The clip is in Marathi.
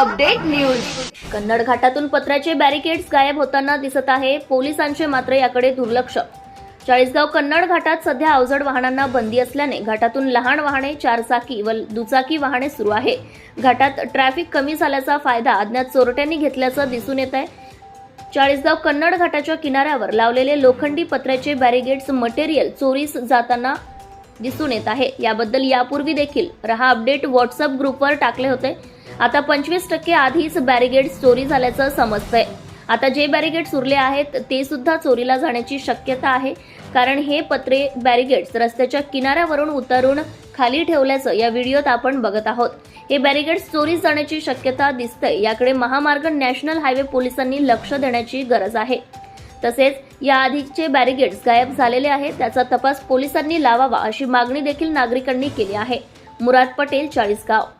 update news. Kannad घाटातून पत्र्याचे बॅरिकेड्स गायब होताना दिसत आहे. पोलिसांचे मात्र याकडे दुर्लक्ष. चाळीसगाव कन्नड घाटात सध्या अवजड वाहनांना बंदी असल्याने घाटातून लहान वाहने चारचाकी व दुचाकी वाहने सुरू आहे. घाटात ट्रॅफिक कमी झाल्याचा फायदा अज्ञात चोरट्यांनी घेतल्याचं दिसून येत आहे. चाळीसगाव कन्नड घाटाच्या किनाऱ्यावर लावलेले लोखंडी पत्र्याचे बॅरिगेड्स मटेरियल चोरीस जाताना दिसून येत आहे. याबद्दल यापूर्वी देखील रहा अपडेट व्हॉट्सअप ग्रुपवर टाकले होते. आता पंचवीस टक्के आधीच बॅरिगेड्स चोरी झाल्याचं समजतंय. आता जे बॅरिगेड्स उरले आहेत ते सुद्धा चोरीला जाण्याची शक्यता आहे. कारण हे पत्रे बॅरिगेड्स रस्त्याच्या किनाऱ्यावरून उतरून खाली ठेवल्याचं या व्हिडिओत आपण बघत आहोत. हे बॅरिगेड्स चोरी जाण्याची शक्यता दिसतंय. याकडे महामार्ग नॅशनल हायवे पोलिसांनी लक्ष देण्याची गरज आहे. तसेच या आधीचे बॅरिगेड्स गायब झालेले आहेत त्याचा तपास पोलिसांनी लावावा अशी मागणी देखील नागरिकांनी केली आहे. मुराद पटेल चाळीसगाव.